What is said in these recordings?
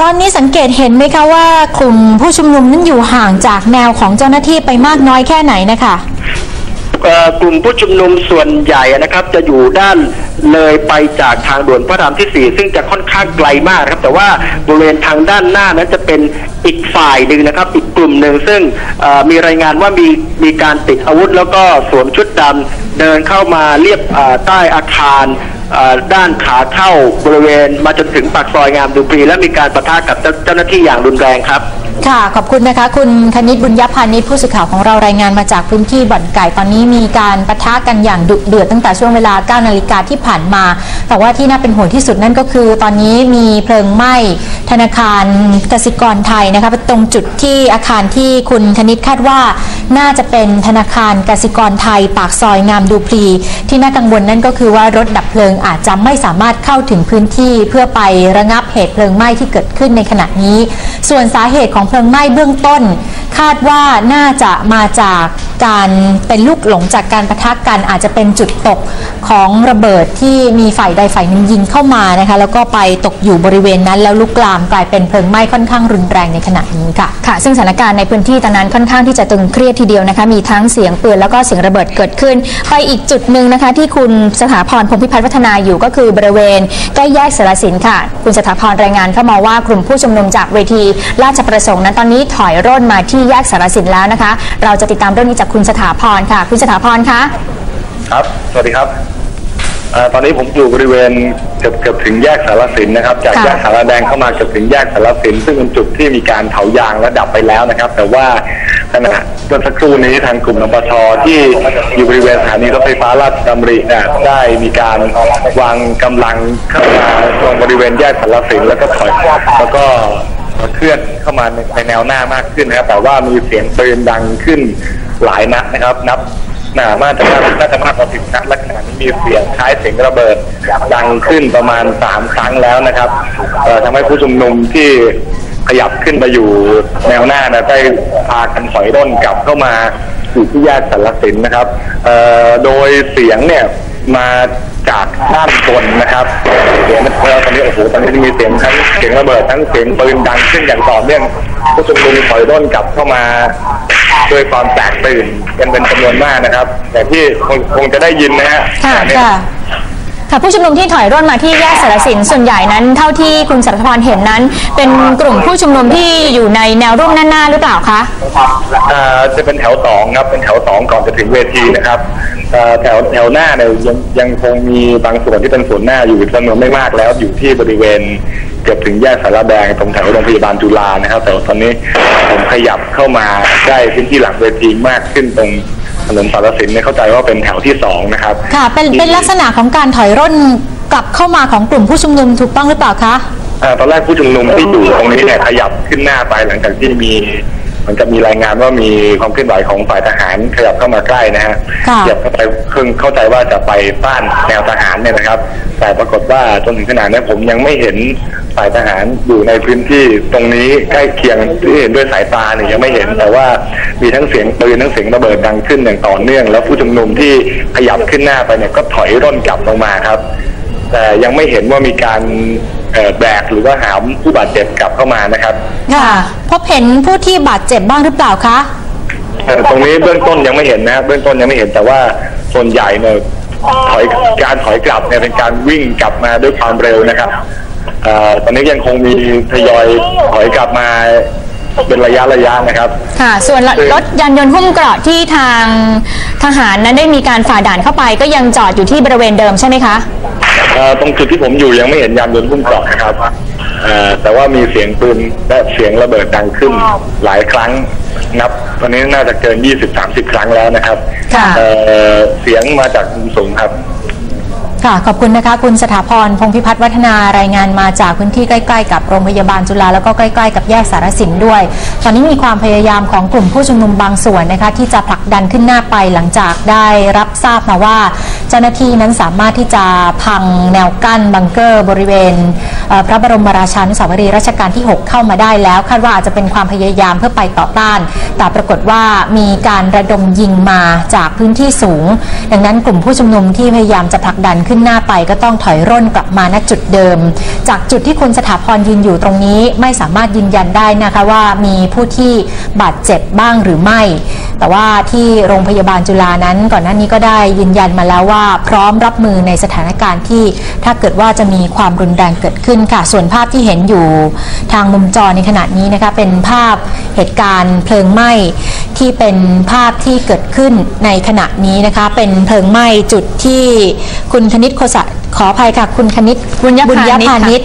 ตอนนี้สังเกตเห็นไหมคะว่ากลุ่มผู้ชุมนุมนั้นอยู่ห่างจากแนวของเจ้าหน้าที่ไปมากน้อยแค่ไหนนะคะเอ่อกลุ่มผู้ชุมนุมส่วนใหญ่นะครับ จะอยู่ด้านเลยไปจากทางด่วนพระรามที่ 4 ซึ่งจะค่อนข้างไกลมากครับ แต่ว่าบริเวณทางด้านหน้านั้นจะเป็นอีกฝ่ายหนึ่งนะครับ อีกกลุ่มหนึ่งซึ่งเอ่อมีรายงานว่ามีมีการติดอาวุธ แล้วก็สวมชุดดำเดินเข้ามาเรียบเอ่อใต้อาคาร ด้านขาเข้าบริเวณมาจนถึงปากซอยงามดูปรีและมีการประทะกับเจ้าหน้าที่อย่างรุนแรงครับ ค่ะ ขอบคุณนะคะ คุณคณิตบุญยพานิชผู้สื่อข่าวของเรารายงานมาจากพื้นที่บ่อนไก่ตอนนี้มีการปะทะกันอย่างดุเดือดตั้งแต่ช่วงเวลา 9 นาฬิกาที่ผ่านมา แต่ว่าที่น่าเป็นห่วงที่สุดนั่นก็คือ ตอนนี้มีเพลิงไหม้ธนาคารกสิกรไทยนะคะตรงจุดที่อาคารที่คุณคณิตคาดว่า น่าจะเป็นธนาคารกสิกรไทย ปากซอยงามดูพรีที่น่ากังวลนั่นก็คือว่ารถดับเพลิงอาจจะไม่สามารถเข้าถึงพื้นที่ เพื่อไประงับเหตุเพลิงไหม้ที่เกิดขึ้นในขณะนี้ ส่วนสาเหตุของเพลิงไหม้เบื้องต้น คาดว่าน่าจะมาจาก การเป็นลูกหลงจากการประทะกันอาจจะเป็นจุดตกของระเบิดที่มีฝ่ายใดฝ่ายหนึ่งยิงเข้ามานะคะแล้วก็ไปตกอยู่บริเวณนั้น แล้วลุกลามกลายเป็นเพลิงไหม้ค่อนข้างรุนแรงในขณะนี้ค่ะค่ะ ซึ่งสถานการณ์ในพื้นที่ตอนนั้นค่อนข้างที่จะตึงเครียดทีเดียวนะคะมีทั้งเสียงปืนแล้วก็เสียงระเบิดเกิดขึ้น ไปอีกจุดหนึ่งนะคะ ที่คุณสถาพรพงพิพัฒน์วัฒนาอยู่ก็คือบริเวณใกล้แยกสารสินค่ะ คุณสถาพรรายงานเข้ามาว่ากลุ่มผู้ชุมนุมจากเวทีราชประสงค์นั้นตอนนี้ถอยร่นมาที่แยกสารสินแล้วนะคะ เราจะติดตามเรื่องนี้จากคุณสถาพรค่ะ คุณสถาพรคะครับ สวัสดีครับเอ่อตอนนี้ผมอยู่บริเวณเกือบเกือบถึงแยกสารสินนะครับ จากค่ะแยกสารแดงเข้ามาเกือบถึงแยกสารสิน ซึ่งเป็นจุดที่มีการเผายางและดับไปแล้วนะครับ แต่ว่าขณะเมื่อสักครู่นี้ทางกลุ่มนปชที่อยู่บริเวณสถานีรถไฟฟ้าราชดำริเนี่ยได้มีการวางกำลังเข้ามาตรงบริเวณแยกสารสินแล้วก็ถอยแล้วก็เคลื่อนเข้ามาในในแนวหน้ามากขึ้นนะครับแต่ว่ามีเสียงปืนดังขึ้น หลายนัดนะครับ นับหนามาจะน่าจะมากกว่าสิบนัดและขณะนี้มีเสียงคล้ายเสียงระเบิดดังขึ้นประมาณสามครั้งแล้วนะครับเอ่อทำให้ผู้ชุมนุมที่ขยับขึ้นมาอยู่แนวหน้านะได้พากันถอยร่นกลับเข้ามาอยู่ที่แยกสารสินนะครับโดยเสียงเนี่ยมาจากด้านบนนะครับเดี๋ยวมันเออตอนนี้โอ้โหตอนนี้มีเสียงทั้งเสียงระเบิดทั้งเสียงปืนดังขึ้นอย่างต่อเนื่องผู้ชุมนุมถอยร่นกลับเข้ามา ด้วยความแตกตื่นกันเป็นจำนวนมากนะครับ แต่ที่คงคงจะได้ยินนะฮะค่ะอันนี้ค่ะ ค่ะผู้ชุมนุมที่ถอยร่นมาที่แยกสารสินส่วนใหญ่นั้นเท่าที่คุณสัตพรเห็นนั้น เป็นกลุ่มผู้ชุมนุมที่อยู่ในแนวร่วมหน้าหรือเปล่าคะอ่าจะเป็นแถวสองครับเป็นแถวสองก่อนจะถึงเวทีนะครับอ่าแถวแถวหน้าเนี่ยยังยังคงมีบางส่วนที่เป็นส่วนหน้าอยู่จำนวนไม่มากแล้วอยู่ที่บริเวณเกือบถึงแยกสารแดงตรงแถวโรงพยาบาลจุฬานะครับ แต่ตอนนี้ผมขยับเข้ามาใกล้พื้นที่หลังเวทีมากขึ้นตรง ถนนสารสินเนี่ยเข้าใจว่าเป็นแถวที่สองนะครับค่ะเป็นเป็นลักษณะของการถอยร่นกลับเข้ามาของกลุ่มผู้ชุมนุมถูกต้องหรือเปล่าคะอ่าตอนแรกผู้ชุมนุมที่อยู่ตรงนี้เนี่ยขยับขึ้นหน้าไปหลังจากที่มีเห มันจะมีรายงานว่ามีความเคลื่อนไหวของฝ่ายทหารขยับเข้ามาใกล้นะฮะค่ะ ขยับเข้าไปเพิ่งเข้าใจว่าจะไปต้านแนวทหารเนี่ยนะครับ แต่ปรากฏว่าจนถึงขนาดนี้ผมยังไม่เห็นฝ่ายทหารอยู่ในพื้นที่ตรงนี้ใกล้เคียงที่เห็นด้วยสายตาเนี่ยยังไม่เห็น แต่ว่ามีทั้งเสียงปืนทั้งเสียงระเบิดดังขึ้นอย่างต่อเนื่อง แล้วผู้ชุมนุมที่ขยับขึ้นหน้าไปเนี่ยก็ถอยร่นกลับลงมาครับ แต่ยังไม่เห็นว่ามีการเอ่อแบกหรือว่าหามผู้บาดเจ็บกลับเข้ามานะครับค่ะพบเห็นผู้ที่บาดเจ็บบ้างหรือเปล่าคะเอ่อตรงนี้เบื้องต้นยังไม่เห็นนะเบื้องต้นยังไม่เห็นแต่ว่าส่วนใหญ่เนี่ยถอยการถอยกลับเนี่ยเป็นการวิ่งกลับมาด้วยความเร็วนะครับเอ่อตอนนี้ยังคงมีทยอยถอยกลับมา เป็นระยะระยะนะครับ ค่ะ ส่วนรรถยานยนต์หุ้มเกราะที่ทางทหารนั้นได้มีการฝ่าด่านเข้าไป ก็ยังจอดอยู่ที่บริเวณเดิมใช่ไหมคะเอ่อตรงจุดที่ผมอยู่ยังไม่เห็นยานยนต์พุ่งเกราะนะครับเอ่อแต่ว่ามีเสียงปืนและเสียงระเบิดดังขึ้นหลายครั้งนับตอนนี้น่าจะเกิน 20-30 ครั้งแล้วนะครับค่ะเอ่อเสียงมาจากมุมสูงครับ ค่ะขอบคุณนะคะคุณสถาพรพงพิพัฒน์วัฒนารายงานมาจากพื้นที่ใกล้ ๆ กับโรงพยาบาลจุฬาแล้วก็ใกล้ๆกับแยกสารสินด้วย ตอนนี้มีความพยายามของกลุ่มผู้ชุมนุมบางส่วนนะคะที่จะผลักดันขึ้นหน้าไปหลังจากได้รับทราบมาว่า เจ้าหน้าที่นั้นสามารถที่จะพังแนวกั้นบังเกอร์บริเวณพระบรมราชานุสาวรีย์รัชกาลที่ 6 เข้ามาได้แล้ว คาดว่าอาจจะเป็นความพยายามเพื่อไปต่อต้าน แต่ปรากฏว่ามีการระดมยิงมาจากพื้นที่สูง ดังนั้นกลุ่มผู้ชุมนุมที่พยายามจะผลักดันขึ้นหน้าไป ก็ต้องถอยร่นกลับมาณจุดเดิม จากจุดที่คุณสถาพรยืนอยู่ตรงนี้ไม่สามารถยืนยันได้นะคะว่ามีผู้ที่บาดเจ็บบ้างหรือไม่ แต่ว่าที่โรงพยาบาลจุฬานั้น ก่อนหน้านี้ก็ได้ยืนยันมาแล้วว่า พร้อมรับมือในสถานการณ์ที่ถ้าเกิดว่าจะมีความรุนแรงเกิดขึ้นค่ะ ส่วนภาพที่เห็นอยู่ทางมุมจอในขณะนี้นะคะ เป็นภาพเหตุการณ์เพลิงไหม้ที่เป็นภาพที่เกิดขึ้นในขณะนี้นะคะ เป็นเพลิงไหม้จุดที่คุณคณิตโคสะขออภัยค่ะ คุณคณิตบุญญาพานิช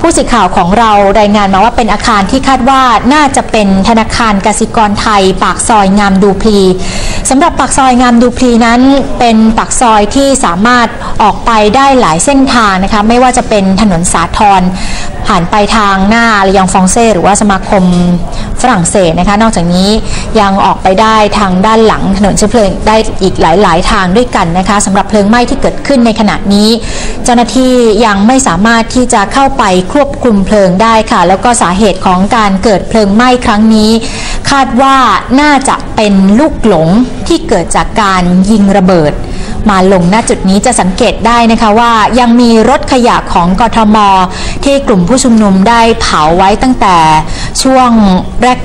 ผู้สื่อข่าวของเรารายงานมาว่าเป็นอาคารที่คาดว่าน่าจะเป็นธนาคารกสิกรไทย ปากซอยงามดูพลีสำหรับปากซอยงามดูพลีนั้นเป็นปากซอยที่สามารถออกไปได้หลายเส้นทางนะคะไม่ว่าจะเป็นถนนสาทรผ่านไปทางหน้าระยองฟองเซ่หรือว่าสมาคม ฝรั่งเศสนะคะ นอกจากนี้ยังออกไปได้ทางด้านหลังถนนเชื้อเพลิงได้อีกหลาย ๆ ทางด้วยกันนะคะสำหรับเพลิงไหม้ที่เกิดขึ้นในขณะนี้ เจ้าหน้าที่ยังไม่สามารถที่จะเข้าไปควบคุมเพลิงได้ค่ะ แล้วก็สาเหตุของการเกิดเพลิงไหม้ครั้งนี้ คาดว่าน่าจะเป็นลูกหลงที่เกิดจากการยิงระเบิด มาลงณจุดนี้จะสังเกตได้นะคะว่ายังมีรถขยะของกทม ที่กลุ่มผู้ชุมนุมได้เผาไว้ตั้งแต่ช่วง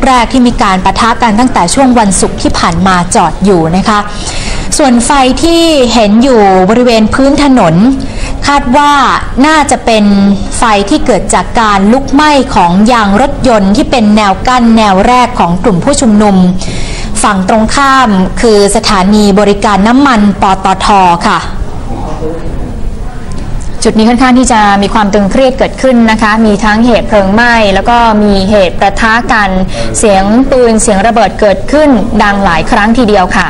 แรก ๆ ที่มีการประทะกันตั้งแต่ช่วงวันศุกร์ที่ผ่านมาจอดอยู่นะคะ ส่วนไฟที่เห็นอยู่บริเวณพื้นถนน คาดว่าน่าจะเป็นไฟที่เกิดจากการลุกไหม้ของยางรถยนต์ที่เป็นแนวกั้นแนวแรกของกลุ่มผู้ชุมนุม ฝั่งตรงข้ามคือสถานีบริการน้ำมันปตทค่ะ จุดนี้ค่อนข้างที่จะมีความตึงเครียดเกิดขึ้นนะคะ มีทั้งเหตุเพลิงไหม้ แล้วก็มีเหตุประทะกัน เสียงปืนเสียงระเบิดเกิดขึ้นดังหลายครั้งทีเดียวค่ะ